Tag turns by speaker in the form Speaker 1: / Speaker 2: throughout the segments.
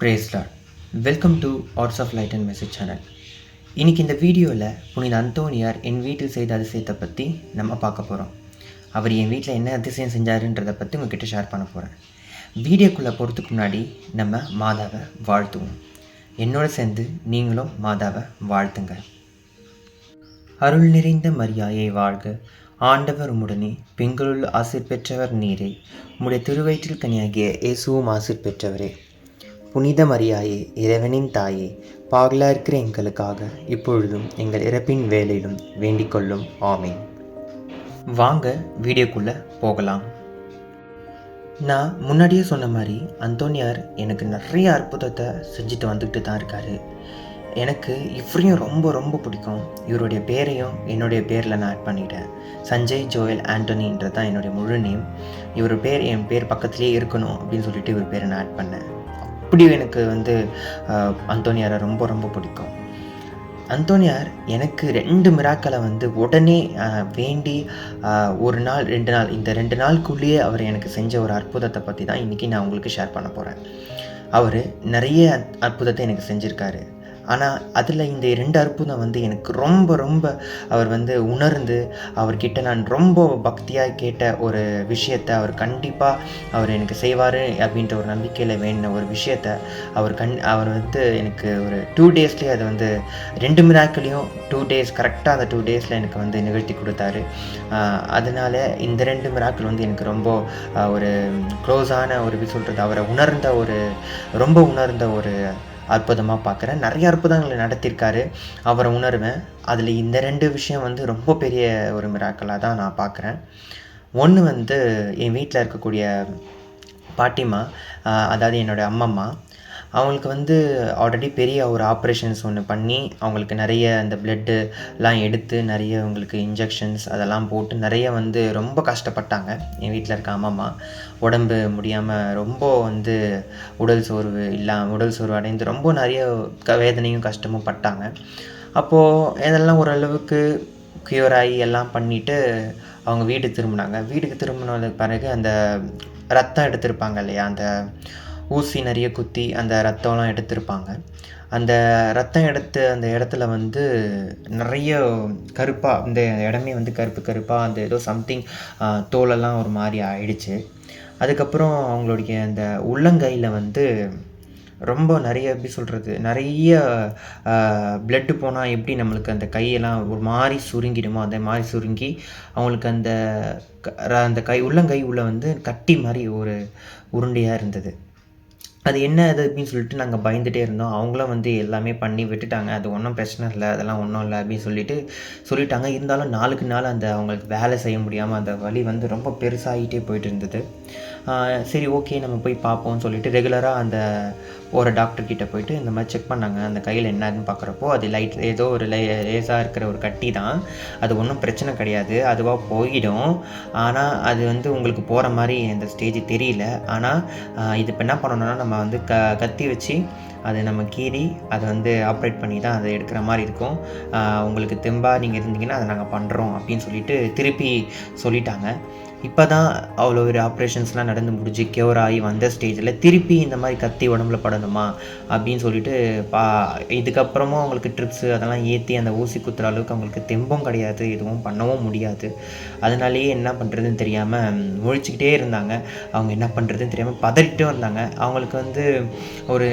Speaker 1: Praise Lord welcome to Arts of Light and Message channel இன்றைக்கி இந்த வீடியோவில் புனித அந்தோனியார் என் வீட்டில் செய்த அதிசயத்தை பற்றி நம்ம பார்க்க போகிறோம் அவர் என் வீட்டில் என்ன அதிசயம் செஞ்சாருன்றதை பற்றி உங்ககிட்ட ஷேர் பண்ண போகிறேன் வீடியோக்குள்ளே போகிறதுக்கு முன்னாடி நம்ம மாதாவை வாழ்த்துவோம். என்னோட சேர்ந்து நீங்களும் மாதாவை வாழ்த்துங்க. அருள் நிறைந்த மரியாயை வாழ்க. ஆண்டவர் உடனே பெண்களுள் ஆசிர் பெற்றவர் நீரே. உம்முடைய திருவயிற்றில் கனியாகிய இயேசுவும் ஆசிர் பெற்றவரே புனித மரியாயே இறைவனின் தாயே பாகலா இருக்கிற எங்களுக்காக இப்பொழுதும் எங்கள் இறப்பின் வேலையிலும் வேண்டிக்கொள்ளும் ஆமேன். வாங்க வீடியோக்குள்ளே போகலாம். நான் முன்னாடியே சொன்ன மாதிரி அந்தோனியார் எனக்கு நிறைய அற்புதத்தை செஞ்சுட்டு வந்துக்கிட்டு தான் இருக்கார். எனக்கு இவரையும் ரொம்ப ரொம்ப பிடிக்கும். இவருடைய பேரையும் என்னுடைய பேரில் நான் ஆட் பண்ணிட்டேன். சஞ்சய் ஜோயல் ஆண்டோனின்றது தான் என்னுடைய முழு நேம் இவர் பேர் என் பேர் பக்கத்துலேயே இருக்கணும் அப்படின்னு சொல்லிட்டு இவர் பேரை நான் ஆட் பண்ணேன். அப்படி எனக்கு வந்து அந்தோனியாரை ரொம்ப ரொம்ப பிடிக்கும்? அந்தோனியார் எனக்கு ரெண்டு மிராக்களை வந்து உடனே வேண்டி ஒரு நாள் ரெண்டு நாள் இந்த ரெண்டு நாளுக்குள்ளேயே அவர் எனக்கு செஞ்ச ஒரு அற்புதத்தை பற்றி தான் இன்றைக்கி நான் உங்களுக்கு ஷேர் பண்ண போகிறேன் அவர் நிறைய அற்புதத்தை எனக்கு செஞ்சுருக்காரு. ஆனால் அதில் இந்த ரெண்டு அற்புதம் வந்து எனக்கு ரொம்ப ரொம்ப அவர் வந்து உணர்ந்து அவர்கிட்ட நான் ரொம்ப பக்தியாக கேட்ட ஒரு விஷயத்தை அவர் கண்டிப்பாக அவர் எனக்கு செய்வார் அப்படின்ற ஒரு நம்பிக்கையில் வேண்டின ஒரு விஷயத்த அவர் கண் அவர் வந்து எனக்கு ஒரு டூ டேஸ்லேயே அது வந்து ரெண்டு மிராக்களையும் டூ டேஸ் கரெக்டாக அந்த டூ டேஸில் எனக்கு வந்து நிகழ்த்தி கொடுத்தாரு. அதனால் அதனால இந்த ரெண்டு மிராக்கள் வந்து எனக்கு ரொம்ப ஒரு க்ளோஸான ஒரு எப்படி சொல்கிறது அவரை உணர்ந்த ஒரு ரொம்ப உணர்ந்த ஒரு அற்புதமாக பார்க்குறேன் நிறைய அற்புதங்களை நடத்தியிருக்காரு. அவரை உணர்வேன். அதில் இந்த ரெண்டு விஷயம் வந்து ரொம்ப பெரிய ஒரு மிராக்கலாக தான் நான் பார்க்குறேன் ஒன்று வந்து என் வீட்டில் இருக்கக்கூடிய பாட்டிமா அதாவது என்னோட அம்மம்மா. அவங்களுக்கு வந்து ஆல்ரெடி பெரிய ஒரு ஆப்ரேஷன்ஸ் ஒன்று பண்ணி அவங்களுக்கு நிறைய அந்த பிளட்டுலாம் எடுத்து நிறைய அவங்களுக்கு இன்ஜெக்ஷன்ஸ் அதெல்லாம் போட்டு நிறைய வந்து ரொம்ப கஷ்டப்பட்டாங்க. என் வீட்டில் இருக்க அம்மா உடம்பு முடியாமல் ரொம்ப வந்து உடல் சோர்வு இல்லாமல் உடல் சோர்வு அடைந்து ரொம்ப நிறைய க வேதனையும் கஷ்டமும் பட்டாங்க. அப்போது இதெல்லாம் ஓரளவுக்கு க்யூர் ஆகி எல்லாம் பண்ணிவிட்டு அவங்க வீடு திரும்பினாங்க. வீட்டுக்கு திரும்பினதுக்கு பிறகு அந்த ரத்தம் எடுத்திருப்பாங்க இல்லையா அந்த ஊசி நிறைய குத்தி அந்த ரத்தம்லாம் எடுத்திருப்பாங்க. அந்த ரத்தம் எடுத்து அந்த இடத்துல வந்து நிறைய கருப்பாக இந்த இடமே வந்து கருப்பு கருப்பாக அந்த ஏதோ சம்திங் தோலெல்லாம் ஒரு மாதிரி ஆயிடுச்சு. அதுக்கப்புறம் அவங்களுடைய அந்த உள்ளங்கையில் வந்து ரொம்ப நிறைய எப்படி சொல்கிறது நிறைய பிளட்டு போனால் எப்படி நம்மளுக்கு அந்த கையெல்லாம் ஒரு மாதிரி சுருங்கிடுமோ அந்த மாதிரி சுருங்கி அவங்களுக்கு அந்த க- ர- அந்த கை உள்ளங்கை உள்ள வந்து கட்டி மாதிரி ஒரு உருண்டையாக இருந்தது. அது என்ன அது அப்படின்னு சொல்லிட்டு நாங்கள் பயந்துகிட்டே இருந்தோம். அவங்களும் வந்து எல்லாமே பண்ணி விட்டுட்டாங்க. அது ஒன்றும் பிரச்சனை இல்லை. அதெல்லாம் ஒன்றும் இல்லை அப்படின்னு சொல்லிட்டு சொல்லிட்டாங்க. இருந்தாலும் நாளுக்கு நாள் அந்த அவங்களுக்கு வேலை செய்ய முடியாமல் அந்த வழி வந்து ரொம்ப பெருசாகிட்டே போயிட்டு இருந்தது. சரி ஓகே நம்ம போய் பார்ப்போம்னு சொல்லிட்டு ரெகுலராக அந்த போகிற டாக்டர்கிட்ட போயிட்டு இந்த மாதிரி செக் பண்ணாங்க. அந்த கையில் என்னன்னு பார்க்குறப்போ அது லைட் ஏதோ ஒரு லே லேசாக இருக்கிற ஒரு கட்டி தான். அது ஒன்றும் பிரச்சனை கிடையாது. அதுவாக போயிடும். ஆனால் அது வந்து உங்களுக்கு போகிற மாதிரி அந்த ஸ்டேஜ் தெரியல. ஆனால் இது இப்போ என்ன பண்ணணும்னா நம்ம வந்து க கத்தி வச்சு அதை நம்ம கீறி அதை வந்து ஆப்ரேட் பண்ணி தான் அதை எடுக்கிற மாதிரி இருக்கும். உங்களுக்கு தெம்பாக நீங்கள் இருந்தீங்கன்னா அதை நாங்கள் பண்ணுறோம் அப்படின்னு சொல்லிட்டு திருப்பி சொல்லிட்டாங்க. இப்போ தான் அவ்வளோ ஒரு ஆப்ரேஷன்ஸ்லாம் நடந்து முடிஞ்சு கியூர் ஆகி வந்த ஸ்டேஜில் திருப்பி இந்த மாதிரி கத்தி உடம்புல படணுமா அப்படின்னு சொல்லிட்டு பா இதுக்கப்புறமும் அவங்களுக்கு ட்ரிப்ஸு அதெல்லாம் ஏற்றி அந்த ஊசி குத்துற அளவுக்கு அவங்களுக்கு தெம்பும் கிடையாது எதுவும் பண்ணவும் முடியாது. அதனாலேயே என்ன பண்ணுறதுன்னு தெரியாமல் முழிச்சுக்கிட்டே இருந்தாங்க. அவங்க என்ன பண்ணுறதுன்னு தெரியாமல் பதறிட்டும் இருந்தாங்க. அவங்களுக்கு வந்து ஒரு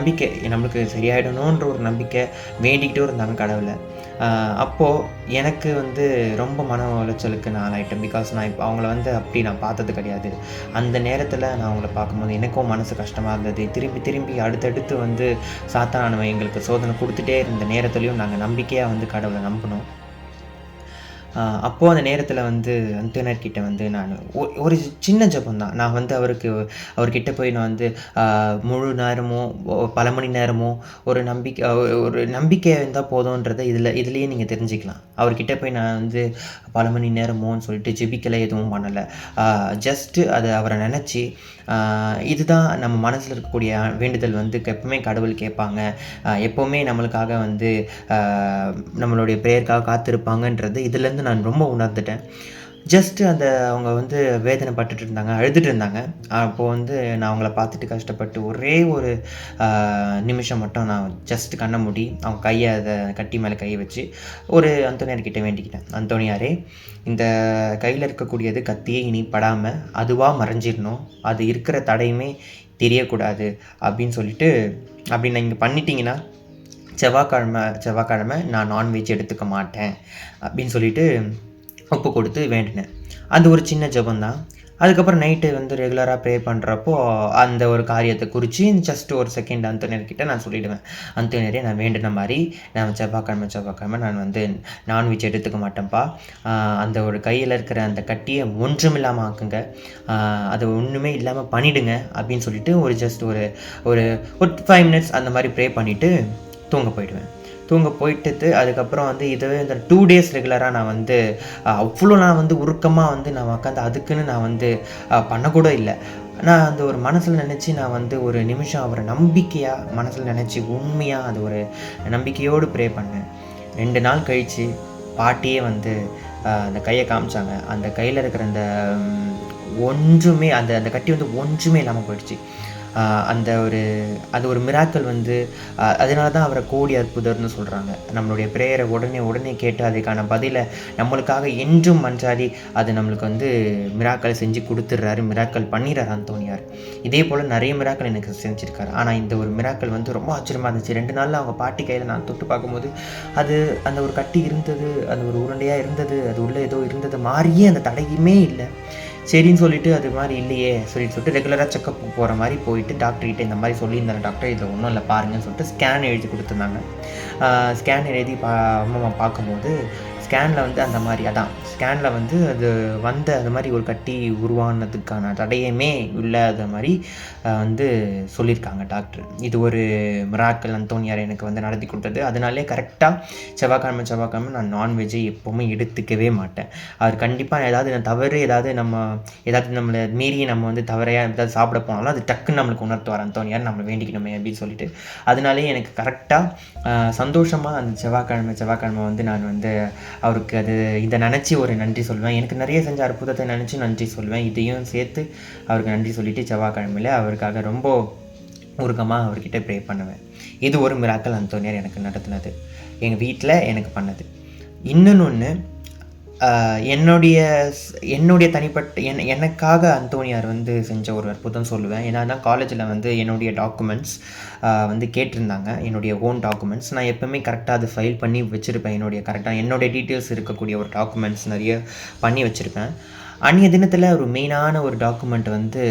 Speaker 1: நம்பிக்கை நம்மளுக்கு சரியாயிடணுன்ற ஒரு நம்பிக்கை வேண்டிக்கிட்டும் இருந்தாங்க கடவுளை. அப்போது எனக்கு வந்து ரொம்ப மன உளைச்சலுக்கு நான் ஆகிட்டேன் பிகாஸ் நான் இப்போ அவங்கள வந்து அப்படி நான் பார்த்தது கிடையாது. அந்த நேரத்தில் நான் அவங்கள பார்க்கும்போது எனக்கும் மனசு கஷ்டமாக இருந்தது. திரும்பி திரும்பி அடுத்தடுத்து வந்து சாத்தானவன் எங்களுக்கு சோதனை கொடுத்துட்டே இருந்த நேரத்துலையும் நாங்கள் நம்பிக்கையாக வந்து கடவுளை நம்பினோம். அப்போது அந்த நேரத்தில் வந்து அந்தனர் கிட்ட வந்து நான் ஒரு சின்ன ஜெபம் தான் நான் வந்து அவருக்கு அவர்கிட்ட போய் நான் வந்து முழு நேரமோ பல மணி நேரமோ ஒரு நம்பிக்கை ஒரு நம்பிக்கை இருந்தால் போதுன்றதை இதில் இதுலேயே நீங்கள் தெரிஞ்சுக்கலாம். அவர்கிட்ட போய் நான் வந்து பல மணி நேரமோன்னு சொல்லிட்டு ஜெபிக்கலை எதுவும் பண்ணலை. ஜஸ்ட்டு அதை அவரை நினச்சி இதுதான் நம்ம மனசில் இருக்கக்கூடிய வேண்டுதல் வந்து எப்பவுமே கடவுள் கேட்பாங்க. எப்போவுமே நம்மளுக்காக வந்து நம்மளுடைய ப்ரேயருக்காக காத்திருப்பாங்கன்றது இதுலேருந்து நான் ரொம்ப உணர்ந்துட்டேன். ஜஸ்ட்டு அந்த அவங்க வந்து வேதனை பட்டுட்டு இருந்தாங்க அழுதுட்டு இருந்தாங்க. அப்போது வந்து நான் அவங்கள பார்த்துட்டு கஷ்டப்பட்டு ஒரே ஒரு நிமிஷம் மட்டும் நான் ஜஸ்ட் கண்ணை மூடி அவங்க கையை அதை கட்டி மேலே கையை வச்சு ஒரு அந்தோனியார்கிட்ட வேண்டிக்கிட்டேன். அந்தோனியாரே இந்த கையில் இருக்கக்கூடியது கத்தியே இனி படாமல் அதுவாக மறைஞ்சிடணும். அது இருக்கிற தடையுமே தெரியக்கூடாது அப்படின்னு சொல்லிட்டு அப்படி நீங்கள் பண்ணிட்டீங்கன்னா செவ்வாய்க்கிழமை செவ்வாய்க்கிழமை நான் நான்வெஜ் எடுத்துக்க மாட்டேன் அப்படின்னு சொல்லிட்டு ஒப்பு கொடுத்து வேண்டினேன் அது ஒரு சின்ன ஜெபம் தான் அதுக்கப்புறம் நைட்டு வந்து ரெகுலராக ப்ரே பண்ணுறப்போ அந்த ஒரு காரியத்தை குறித்து ஜஸ்ட் ஒரு செகண்ட் அந்தோனியர்கிட்ட நான் சொல்லிவிடுவேன் அந்தோனியரே நான் வேண்டின மாதிரி நான் செவ்வாய்க்கிழமை செவ்வாய்க்கிழமை நான் வந்து நான்வெஜ் எடுத்துக்க மாட்டேன்ப்பா. அந்த ஒரு கையில் இருக்கிற அந்த கட்டியை ஒன்றும் இல்லாமல் ஆக்குங்க. அது ஒன்றுமே இல்லாமல் பண்ணிவிடுங்க அப்படின்னு சொல்லிட்டு ஒரு ஜஸ்ட் ஒரு ஒரு ஒரு ஃபைவ் மினிட்ஸ் அந்த மாதிரி ப்ரே பண்ணிவிட்டு தூங்க போயிடுவேன். தூங்க போயிட்டு அதுக்கப்புறம் வந்து இதுவே இந்த டூ டேஸ் ரெகுலராக நான் வந்து அவ்வளோ நான் வந்து உருக்கமாக வந்து நான் உட்காந்து அதுக்குன்னு நான் வந்து பண்ணக்கூட இல்லை. நான் அந்த ஒரு மனசில் நினச்சி நான் வந்து ஒரு நிமிஷம் அவரை நம்பிக்கையாக மனசில் நினச்சி உண்மையாக அது ஒரு நம்பிக்கையோடு ப்ரே பண்ணேன். ரெண்டு நாள் கழித்து பாட்டியே வந்து அந்த கையை காமிச்சாங்க. அந்த கையில் இருக்கிற அந்த ஒன்றுமே அந்த அந்த கட்டி வந்து ஒன்றுமே இல்லாமல் போயிடுச்சு. அந்த ஒரு அது ஒரு மிராக்கள் வந்து அதனால தான் அவரை கோடி அற்புதர்னு சொல்கிறாங்க நம்மளுடைய ப்ரேயரை உடனே உடனே கேட்டு அதுக்கான பதிலை நம்மளுக்காக என்றும் மன்றாடி அது நம்மளுக்கு வந்து மிராக்கள் செஞ்சு கொடுத்துட்றாரு மிராக்கள் பண்ணிடுறாரு அந்தோனியார் இதே போல் நிறைய மிராக்கள் எனக்கு செஞ்சுருக்காரு. ஆனால் இந்த ஒரு மிராக்கள் வந்து ரொம்ப ஆச்சரியமாக இருந்துச்சு. ரெண்டு நாளில் அவங்க பாட்டி கையில் நான் தொட்டு பார்க்கும்போது அது அந்த ஒரு கட்டி இருந்தது அந்த ஒரு உருண்டையாக இருந்தது அது உள்ளே ஏதோ இருந்தது மாதிரியே அந்த தடையுமே இல்லை. சரின்னு சொல்லிட்டு அது மாதிரி இல்லையே சொல்லிட்டு சொல்லிட்டு ரெகுலராக செக்கப் போகிற மாதிரி போயிட்டு டாக்டர்கிட்ட இந்த மாதிரி சொல்லியிருந்தாங்க. டாக்டர் இதில் ஒன்றும் இல்லை பாருங்கன்னு சொல்லிட்டு ஸ்கேன் எழுதி கொடுத்துருந்தாங்க. ஸ்கேன் எழுதி பா அம்மா பார்க்கும்போது ஸ்கேனில் வந்து அந்த மாதிரி அதான் ஸ்கேனில் வந்து அது வந்த அந்த மாதிரி ஒரு கட்டி உருவானதுக்கான தடையுமே இல்லாத மாதிரி வந்து சொல்லியிருக்காங்க டாக்டர் இது ஒரு மிராக்கல் அந்தோனியார் எனக்கு வந்து நடத்தி கொடுத்தது. அதனாலே கரெக்டாக செவ்வாய்க்கிழமை செவ்வாய்க்கிழமை நான் நான்வெஜ்ஜை எப்போவுமே எடுத்துக்கவே மாட்டேன். அவர் கண்டிப்பாக ஏதாவது நான் தவறு ஏதாவது நம்ம ஏதாவது நம்மளை மீறி நம்ம வந்து தவறையாக ஏதாவது சாப்பிட போனாலும் அது டக்குன்னு நம்மளுக்கு உணர்த்துவார் அந்தோனியார் நம்மளை வேண்டிக்கணுமே அப்படின்னு சொல்லிட்டு. அதனாலே எனக்கு கரெக்டாக சந்தோஷமாக அந்த செவ்வாய்க்கிழமை செவ்வாய்க்கிழமை வந்து நான் வந்து அவருக்கு அது இதை நினச்சி ஒரு நன்றி சொல்லுவேன் எனக்கு நிறைய செஞ்ச அற்புதத்தை நினச்சி நன்றி சொல்லுவேன் இதையும் சேர்த்து அவருக்கு நன்றி சொல்லிட்டு செவ்வாய்க்கிழமையில அவருக்காக ரொம்ப உருக்கமாக அவர்கிட்ட ப்ரே பண்ணுவேன். இது ஒரு மிராக்கல் அந்தோனியார் எனக்கு நடத்தினது. எங்கள் வீட்டில் எனக்கு பண்ணது. இன்னொன்று என்னுடைய என்னுடைய தனிப்பட்ட என் எனக்காக அந்தோனியார் வந்து செஞ்ச ஒரு அற்புதம் சொல்லுவேன். ஏன்னா தான் காலேஜில் வந்து என்னுடைய டாக்குமெண்ட்ஸ் வந்து கேட்டிருந்தாங்க. என்னுடைய ஓன் டாக்குமெண்ட்ஸ் நான் எப்போவுமே கரெக்டாக அது ஃபைல் பண்ணி வச்சுருப்பேன். என்னுடைய கரெக்டாக என்னுடைய டீட்டெயில்ஸ் இருக்கக்கூடிய ஒரு டாக்குமெண்ட்ஸ் நிறைய பண்ணி வச்சுருப்பேன். அன்றைய தினத்தில் ஒரு மெயினான ஒரு டாக்குமெண்ட் வந்து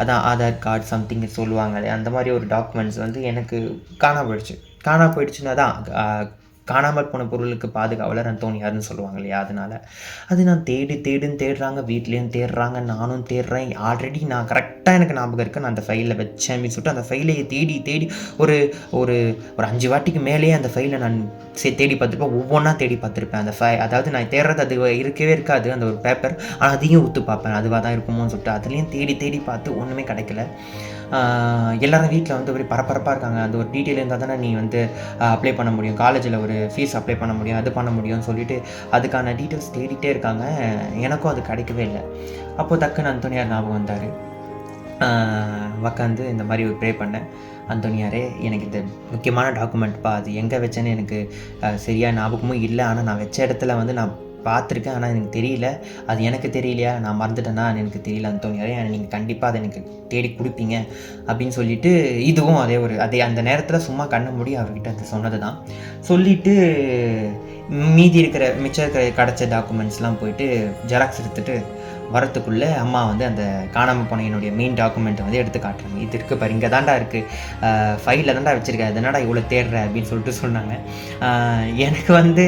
Speaker 1: அதான் ஆதார் கார்டு சம்திங் சொல்லுவாங்களே அந்த மாதிரி ஒரு டாக்குமெண்ட்ஸ் வந்து எனக்கு காணாம போயிடுச்சு. காணாம போயிடுச்சுன்னா தான் காணாமல் போன பொருளுக்கு பாதுகாவலர் அந்தோனியார்னு சொல்லுவாங்க இல்லையா? அதனால் அது நான் தேடி தேடுன்னு தேடுறாங்க வீட்லேயும் தேடுறாங்க நானும் தேடுறேன். ஆல்ரெடி நான் கரெக்டாக எனக்கு ஞாபகம் இருக்கு. நான் அந்த ஃபைலில் வச்சேன் அப்படின்னு சொல்லிட்டு அந்த ஃபைலை தேடி தேடி ஒரு ஒரு ஒரு அஞ்சு வாட்டிக்கு மேலேயே அந்த ஃபைலை நான் சே தேடி பார்த்துருப்பேன். ஒவ்வொன்றா தேடி பார்த்துருப்பேன். அந்த ஃபை அதாவது நான் தேடுறது அது இருக்கவே இருக்காது. அந்த ஒரு பேப்பர் ஆனால் அதையும் ஊற்று பார்ப்பேன். அதுவாக தான் இருக்குமோன்னு சொல்லிட்டு அதுலேயும் தேடி தேடி பார்த்து ஒன்றுமே கிடைக்கல. எல்லாரும் வீட்டில் வந்து ஒரு பரபரப்பாக இருக்காங்க. அந்த ஒரு டீட்டெயில் இருந்தால் தானே நீ வந்து அப்ளை பண்ண முடியும். காலேஜில் ஒரு ஃபீஸ் அப்ளை பண்ண முடியும் அது பண்ண முடியும்னு சொல்லிட்டு அதுக்கான டீட்டெயில்ஸ் தேடிட்டே இருக்காங்க. எனக்கும் அது கிடைக்கவே இல்லை. அப்போது டக்குன்னு அந்தோனியார் ஞாபகம் வந்தார். உக்காந்து இந்த மாதிரி ப்ரே பண்ணேன். அந்தோனியாரே எனக்கு இந்த முக்கியமான டாக்குமெண்ட்ப்பா அது எங்கே வச்சேன்னு எனக்கு சரியாக ஞாபகமும் இல்லை. ஆனால் நான் வச்ச இடத்துல வந்து நான் பார்த்துருக்கேன் ஆனால் எனக்கு தெரியல. அது எனக்கு தெரியலையா? நான் மறந்துட்டேன்னா எனக்கு தெரியல அந்தோனியாரே நீங்கள் கண்டிப்பாக அதை எனக்கு தேடி கொடுப்பீங்க அப்படின்னு சொல்லிட்டு இதுவும் அதே ஒரு அதே அந்த நேரத்தில் சும்மா கண்ண முடி அவர்கிட்ட அது சொன்னது தான் சொல்லிட்டு மீதி இருக்கிற மிச்சம் இருக்கிற கிடச்ச டாக்குமெண்ட்ஸ்லாம் போயிட்டு ஜெராக்ஸ் எடுத்துகிட்டு வரத்துக்குள்ளே அம்மா வந்து அந்த காணாமல் போன என்னுடைய மெயின் டாக்குமெண்ட்டை வந்து எடுத்து காட்டுறாங்க. இது இருக்குது பாரு இங்கே தாண்டா இருக்குது ஃபைலில் தாண்டா வச்சுருக்கேன் அதனாடா இவ்வளோ தேடுற அப்படின்னு சொல்லிட்டு சொன்னாங்க. எனக்கு வந்து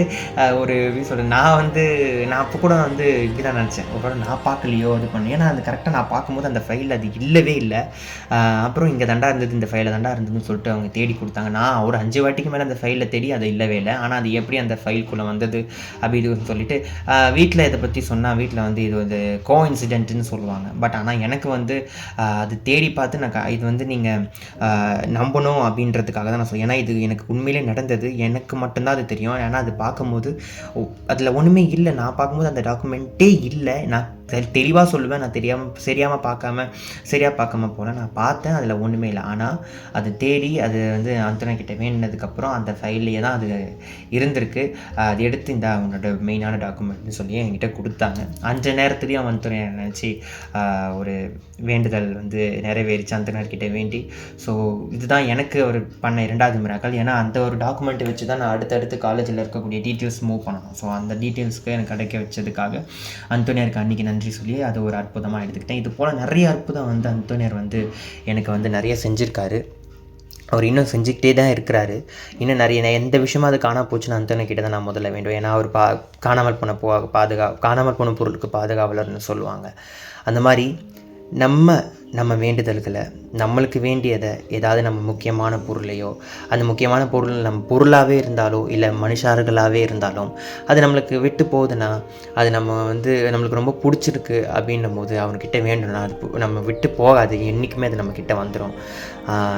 Speaker 1: ஒரு எப்படி சொல்கிறது நான் வந்து நான் அப்போ கூட வந்து இப்படி தான் நினச்சேன். ஒரு நான் பார்க்கலையோ அது பண்ணு. ஏன்னா அது கரெக்டாக நான் பார்க்கும்போது அந்த ஃபைலில் அது இல்லவே இல்லை. அப்புறம் இங்கே தண்டா இருந்தது இந்த ஃபைலில் தண்டா இருந்ததுன்னு சொல்லிட்டு அவங்க தேடி கொடுத்தாங்க. நான் ஒரு அஞ்சு வாட்டிக்கு மேலே அந்த ஃபைலில் தேடி அது இல்லவே இல்லை. ஆனால் அது எப்படி அந்த ஃபைல்குள்ளே வந்தது அப்படி இதுன்னு சொல்லிட்டு வீட்டில் இதை பற்றி சொன்னால் வீட்டில் வந்து இது வந்து கோ கோ இன்சிடென்ட்னு சொல்லுவாங்க. பட் ஆனால் எனக்கு வந்து அது தேடி பார்த்து நான் க- இது வந்து நீங்கள் நம்பணும் அப்படின்றதுக்காக தான் நான் சொல்லுவேன் ஏன்னா இது எனக்கு உண்மையிலே நடந்தது. எனக்கு மட்டும்தான் அது தெரியும். ஏன்னா அது பார்க்கும்போது அதில் ஒன்றுமே இல்லை. நான் பார்க்கும்போது அந்த டாக்குமெண்ட்டே இல்லை. நான் தெளிவாக சொல்லுவேன். நான் தெரியாமல் சரியாமல் பார்க்காம சரியாக பார்க்காம போல நான் பார்த்தேன். அதில் ஒன்றுமே இல்லை. ஆனால் அது தேடி அது வந்து அந்தனை கிட்ட வேண்டினதுக்கப்புறம் அந்த ஃபைல்லையே தான் அது இருந்திருக்கு. அது எடுத்து இந்த அவனோட மெயினான டாக்குமெண்ட்னு சொல்லி என்கிட்ட கொடுத்தாங்க. அந்த நேரத்துலேயும் அவன் துணை நினச்சி ஒரு வேண்டுதல் வந்து நிறைவேறிச்சு அந்தனர்கிட்ட வேண்டி. ஸோ இதுதான் எனக்கு ஒரு பண்ண இரண்டாவது மிராக்கள் ஏன்னா அந்த ஒரு டாக்குமெண்ட்டை வச்சு தான் நான் அடுத்தடுத்து காலேஜில் இருக்கக்கூடிய டீட்டெயில்ஸ் மூவ் பண்ணணும். ஸோ அந்த டீட்டெயில்ஸ்க்கு எனக்கு கிடைக்க வச்சதுக்காக அந்தோனியருக்கு அன்றைக்கி நான் நன்றி சொல்லி அது ஒரு அற்புதமாக எடுத்துக்கிட்டேன். இது போல் நிறைய அற்புதம் வந்து அந்தோனியர் வந்து எனக்கு வந்து நிறைய செஞ்சுருக்காரு. அவர் இன்னும் செஞ்சுக்கிட்டே தான் இருக்கிறாரு. இன்னும் நிறைய நான் எந்த விஷயமா அது காணாம போச்சுன்னு அந்தனை கிட்ட தான் நான் முதல்ல வேண்டும் ஏன்னா அவர் பா காணாமல் போன போ பாதுகா காணாமல் போன பொருளுக்கு பாதுகாவலர்னு சொல்லுவாங்க. அந்த மாதிரி நம்ம நம்ம வேண்டுதல்களை நம்மளுக்கு வேண்டியதை ஏதாவது நம்ம முக்கியமான பொருளையோ அந்த முக்கியமான பொருள் நம்ம பொருளாகவே இருந்தாலோ இல்லை மனுஷார்களாகவே இருந்தாலும் அது நம்மளுக்கு விட்டு போகுதுன்னா அது நம்ம வந்து நம்மளுக்கு ரொம்ப பிடிச்சிருக்கு அப்படின்னும் போது அவன்கிட்ட வேண்டும்னா அது பு- நம்ம விட்டு போகாது. என்றைக்குமே அது நம்மக்கிட்ட வந்துடும்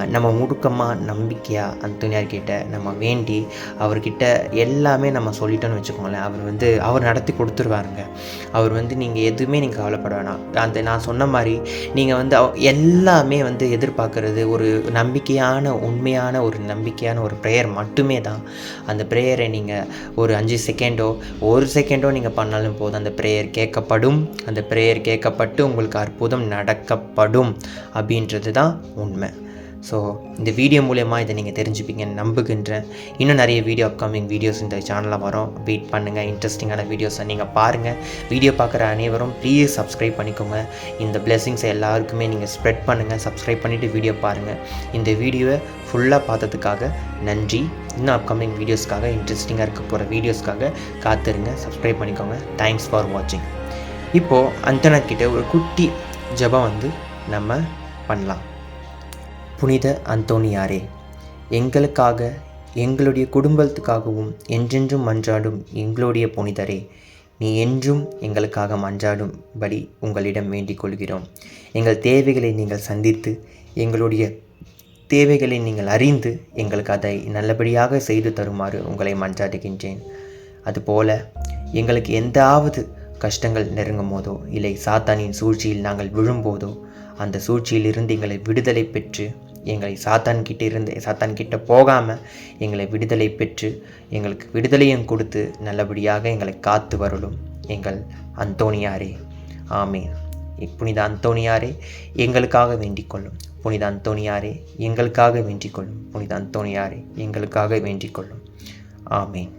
Speaker 1: நம்ம முடுக்கமாக நம்பிக்கையாக அந்த துணியார்கிட்ட நம்ம வேண்டி அவர்கிட்ட எல்லாமே நம்ம சொல்லிட்டோன்னு வச்சுக்கோங்களேன். அவர் வந்து அவர் நடத்தி கொடுத்துருவாருங்க. அவர் வந்து நீங்கள் எதுவுமே நீங்கள் கவலைப்பட வேணாம். அந்த நான் சொன்ன மாதிரி நீங்கள் வந்து அவ- எல்லாமே வந்து எதிர்பார்க்கறது ஒரு நம்பிக்கையான உண்மையான ஒரு நம்பிக்கையான ஒரு ப்ரேயர் மட்டுமே தான். அந்த ப்ரேயரை நீங்கள் ஒரு அஞ்சு செகண்டோ ஒரு செகண்டோ நீங்கள் பண்ணாலும் போதும். அந்த ப்ரேயர் கேட்கப்படும். அந்த ப்ரேயர் கேட்கப்பட்டு உங்களுக்கு அற்புதம் நடக்கப்படும் அப்படின்றது தான் உண்மை. ஸோ இந்த வீடியோ மூலயமா இதை நீங்கள் தெரிஞ்சுப்பீங்கன்னு நம்புகின்றேன். இன்னும் நிறைய வீடியோ அப்கமிங் வீடியோஸ் இந்த சேனலில் வரும். வெயிட் பண்ணுங்கள் இன்ட்ரெஸ்டிங்கான வீடியோஸை நீங்கள் பாருங்கள் வீடியோ பார்க்குற அனைவரும் ப்ளீஸ் சப்ஸ்கிரைப் பண்ணிக்கோங்க. இந்த பிளெஸிங்ஸை எல்லாருக்குமே நீங்கள் ஸ்ப்ரெட் பண்ணுங்கள் சப்ஸ்கிரைப் பண்ணிவிட்டு வீடியோ பாருங்கள் இந்த வீடியோவை ஃபுல்லாக பார்த்ததுக்காக நன்றி. இன்னும் அப்கமிங் வீடியோஸ்க்காக இன்ட்ரெஸ்டிங்காக இருக்க போகிற வீடியோஸ்க்காக காத்துருங்க. சப்ஸ்கிரைப் பண்ணிக்கோங்க. தேங்க்ஸ் ஃபார் வாட்சிங் இப்போது அந்தனர்கிட்ட ஒரு குட்டி ஜெபம் வந்து நம்ம பண்ணலாம். புனித அந்தோனியாரே எங்களுக்காக எங்களுடைய குடும்பத்துக்காகவும் என்றென்றும் மன்றாடும் எங்களுடைய புனிதரே நீ என்றும் எங்களுக்காக மன்றாடும்படி உங்களிடம் வேண்டிக் கொள்கிறோம். எங்கள் தேவைகளை நீங்கள் சந்தித்து எங்களுடைய தேவைகளை நீங்கள் அறிந்து எங்களுக்கு அதை நல்லபடியாக செய்து தருமாறு உங்களை மன்றாடுகின்றேன். அதுபோல எங்களுக்கு எந்தாவது கஷ்டங்கள் நெருங்கும் போதோ இல்லை சாத்தானின் சூழ்ச்சியில் நாங்கள் விழும்போதோ அந்த சூழ்ச்சியிலிருந்து எங்களை விடுதலை பெற்று எங்களை சாத்தான்கிட்ட இருந்து சாத்தான்கிட்ட போகாமல் எங்களை விடுதலை பெற்று எங்களுக்கு விடுதலையும் கொடுத்து நல்லபடியாக எங்களை காத்து வரலும் எங்கள் அந்தோணியாரே. ஆமேன். புனித அந்தோணியாரே எங்களுக்காக வேண்டிக் கொள்ளும். புனித அந்தோணியாரே எங்களுக்காக வேண்டிக் கொள்ளும். புனித அந்தோணியாரே எங்களுக்காக வேண்டிக் கொள்ளும். ஆமேன்.